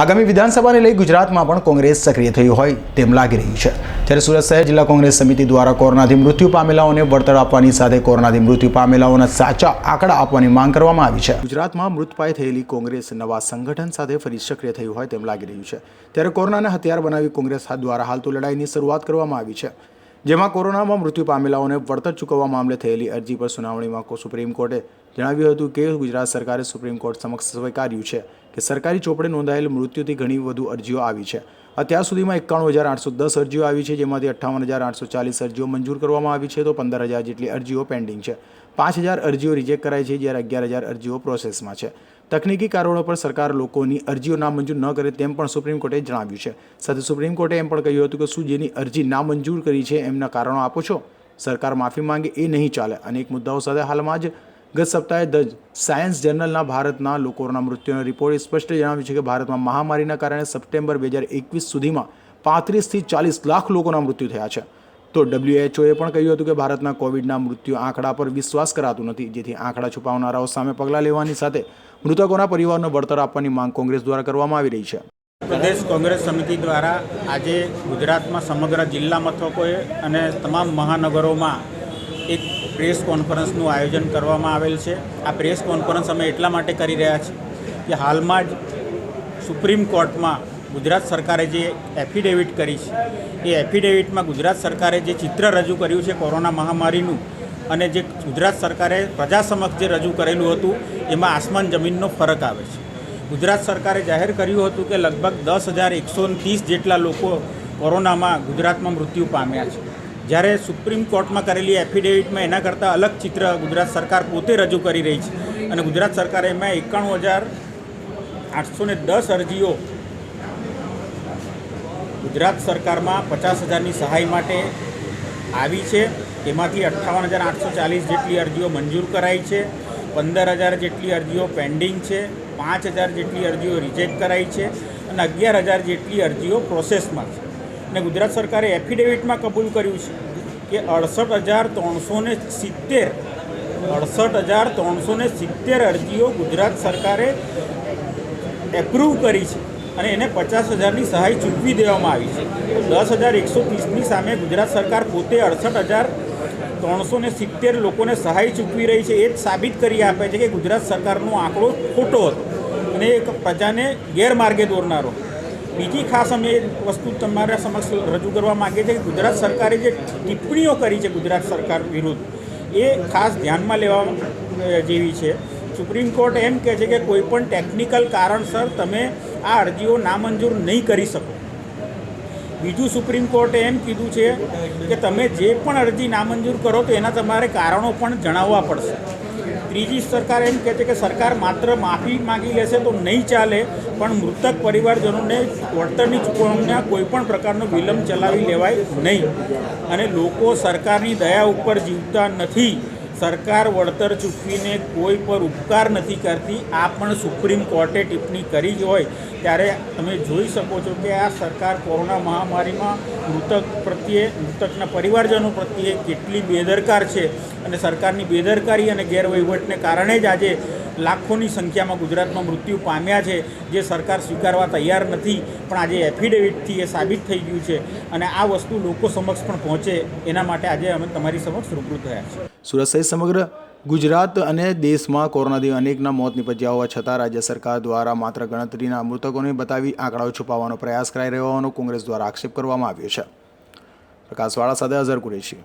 આગામી વિધાનસભાને લઈ ગુજરાતમાં પણ કોંગ્રેસ સક્રિય થયું હોય તેમ લાગી રહ્યું છે. જ્યારે સુરત શહેર જિલ્લા કોંગ્રેસ સમિતિ દ્વારા કોરોનાથી મૃત્યુ પામેલાઓને વળતર આપવાની સાથે કોરોનાથી મૃત્યુ પામેલાઓના સાચા આંકડા આપવાની માંગ કરવામાં આવી છે. ગુજરાતમાં મૃતપાય થયેલી કોંગ્રેસ નવા સંગઠન સાથે ફરી સક્રિય થયું હોય તેમ લાગી રહ્યું છે. ત્યારે કોરોનાને હથિયાર બનાવી કોંગ્રેસ દ્વારા હાલ તો લડાઈની શરૂઆત કરવામાં આવી છે. જેમાં કોરોનામાં મૃત્યુ પામેલાઓને વળતર ચૂકવવા મામલે થયેલી અરજી પર સુનાવણીમાં સુપ્રીમ કોર્ટે જણાવ્યું હતું કે ગુજરાત સરકારે સુપ્રીમ કોર્ટ સમક્ષ સ્વીકાર્યું છે કે સરકારી ચોપડે નોંધાયેલ મૃત્યુથી ઘણી વધુ અરજીઓ આવી છે. અત્યાર સુધીમાં એકાણું હજાર આઠસો દસ અરજીઓ આવી છે, જેમાંથી અઠ્ઠાવન હજાર આઠસો ચાલીસ અરજીઓ મંજૂર કરવામાં આવી છે, તો પંદર હજાર જેટલી અરજીઓ પેન્ડિંગ છે. પાંચ હજાર અરજીઓ રિજેક્ટ કરાઈ છે, જ્યારે અગિયાર હજાર અરજીઓ પ્રોસેસમાં છે. તકનીકી કારણો પર સરકાર લોકોની અરજીઓ નામંજૂર ન કરે તેમ પણ સુપ્રીમ કોર્ટે જણાવ્યું છે. સાથે સુપ્રીમ કોર્ટે એમ પણ કહ્યું હતું કે શું જેની અરજી નામંજૂર કરી છે, એમના કારણો આપો છો? સરકાર માફી માંગે એ નહીં ચાલે. અનેક મુદ્દાઓ સાથે હાલમાં જ ગત સપ્તાહે ધ સાયન્સ જર્નલના ભારતના લોકોના મૃત્યુનો રિપોર્ટ સ્પષ્ટ જણાવ્યું છે કે ભારતમાં મહામારીના કારણે સપ્ટેમ્બર બે હજાર એકવીસ સુધીમાં પાંત્રીસથી ચાલીસ લાખ લોકોના મૃત્યુ થયા છે. તો ડબ્લ્યુએચઓએ પણ કહ્યું હતું કે ભારતના કોવિડના મૃત્યુ આંકડા પર વિશ્વાસ કરાતું નથી, જેથી આંકડા છુપાવનારાઓ સામે પગલાં લેવાની સાથે મૃતકોના પરિવારનો વળતર આપવાની માંગ કોંગ્રેસ દ્વારા કરવામાં આવી રહી છે. પ્રદેશ કોંગ્રેસ સમિતિ દ્વારા આજે ગુજરાતમાં સમગ્ર જિલ્લા મથકોએ અને તમામ મહાનગરોમાં એક પ્રેસ કોન્ફરન્સનું આયોજન કરવામાં આવેલ છે. આ પ્રેસ કોન્ફરન્સ અમે એટલા માટે કરી રહ્યા છીએ કે હાલમાં જ સુપ્રીમ કોર્ટમાં ગુજરાત સરકારે જે એફિડેવિટ કરી છે, એ એફિડેવિટમાં ગુજરાત સરકારે જે ચિત્ર રજૂ કર્યું છે કોરોના મહામારીનું અને જે ગુજરાત સરકારે પ્રજા સમક્ષ જે રજૂ કરેલું હતું, એમાં આસમાન જમીનનો ફરક આવે છે. ગુજરાત સરકારે જાહેર કર્યું હતું કે લગભગ દસ હજાર એકસો ત્રીસ જેટલા લોકો કોરોનામાં ગુજરાતમાં મૃત્યુ પામ્યા છે. જ્યારે સુપ્રીમ કોર્ટમાં કરેલી એફિડેવિટમાં એના કરતાં અલગ ચિત્ર ગુજરાત સરકાર પોતે રજૂ કરી રહી છે. અને ગુજરાત સરકારે એમાં એકાણું હજાર આઠસો ને દસ અરજીઓ ગુજરાત સરકારમાં પચાસ હજારની સહાય માટે આવી છે. એમાંથી અઠ્ઠાવન હજાર આઠસો ચાલીસ જેટલી અરજીઓ મંજૂર કરાઈ છે. પંદર હજાર જેટલી અરજીઓ પેન્ડિંગ છે. પાંચ હજાર જેટલી અરજીઓ રિજેક્ટ કરાઈ છે. અને અગિયાર હજાર જેટલી અરજીઓ પ્રોસેસમાં છે. અને ગુજરાત સરકારે એફિડેવિટમાં કબૂલ કર્યું છે કે અડસઠ હજાર ત્રણસો ને સિત્તેર, અડસઠ હજાર ત્રણસો ને સિત્તેર અરજીઓ ગુજરાત સરકારે એપ્રૂવ કરી છે અને એને પચાસ હજારની સહાય ચૂકવી દેવામાં આવી છે. દસ હજાર એકસો ત્રીસની સામે ગુજરાત સરકાર પોતે અડસઠ હજાર ત્રણસો ને સિત્તેર લોકોને સહાય ચૂકવી રહી છે એ જ સાબિત કરી આપે છે કે ગુજરાત સરકારનો આંકડો ખોટો હતો અને એક પ્રજાને ગેરમાર્ગે દોરનારો બીજી ખાસ અમે વસ્તુ તમારા સમક્ષ રજૂ કરવા માગીએ છીએ કે ગુજરાત સરકારે જે ટિપ્પણીઓ કરી છે ગુજરાત સરકાર વિરુદ્ધ, એ ખાસ ધ્યાનમાં લેવા જેવી છે. સુપ્રીમ કોર્ટ એમ કહે છે કે કોઈ પણ ટેકનિકલ કારણસર તમે આ અરજીઓ નામંજૂર નહીં કરી શકો. બીજું સુપ્રીમ કોર્ટે એમ કીધું છે કે તમે જે પણ અરજી નામંજૂર કરો તો એના તમારે કારણો પણ જણાવવા પડશે. ત્રીજી સરકાર એમ કહે છે કે સરકાર માત્ર માફી માગી લેશે તો નહીં ચાલે, પણ મૃતક પરિવારજનોને વળતરની ચૂકવણીના કોઈપણ પ્રકારનો વિલંબ ચલાવી લેવાય નહીં. અને લોકો સરકારની દયા ઉપર જીવતા નથી. સરકાર વળતર ચૂકવીને કોઈ પર ઉપકાર નથી કરતી, આ પણ સુપ્રીમ કોર્ટે ટિપ્પણી કરી જ હોય, ત્યારે તમે જોઈ શકો છો કે આ સરકાર કોરોના મહામારીમાં મૃતક પ્રત્યે, મૃતકના પરિવારજનો પ્રત્યે કેટલી બેદરકાર છે. અને સરકારની બેદરકારી અને ગેરવહીવટને કારણે જ આજે લાખોની સંખ્યામાં ગુજરાતમાં મૃત્યુ પામ્યા છે, જે સરકાર સ્વીકારવા તૈયાર નથી, પણ આજે એફિડેવિટથી એ સાબિત થઈ ગયું છે અને આ વસ્તુ લોકો સમક્ષ પણ પહોંચે, એના માટે આજે અમે તમારી સમક્ષ રૂબરૂ થયા છીએ. સુરત સહિત સમગ્ર ગુજરાત અને દેશમાં કોરોનાથી અનેકના મોત નિપજ્યા હોવા છતાં રાજ્ય સરકાર દ્વારા માત્ર ગણતરીના મૃતકોને બતાવી આંકડાઓ છુપાવવાનો પ્રયાસ કરાઈ રહ્યો હોવાનો કોંગ્રેસ દ્વારા આક્ષેપ કરવામાં આવ્યો છે. પ્રકાશવાળા સાથે અઝર કુરેશી.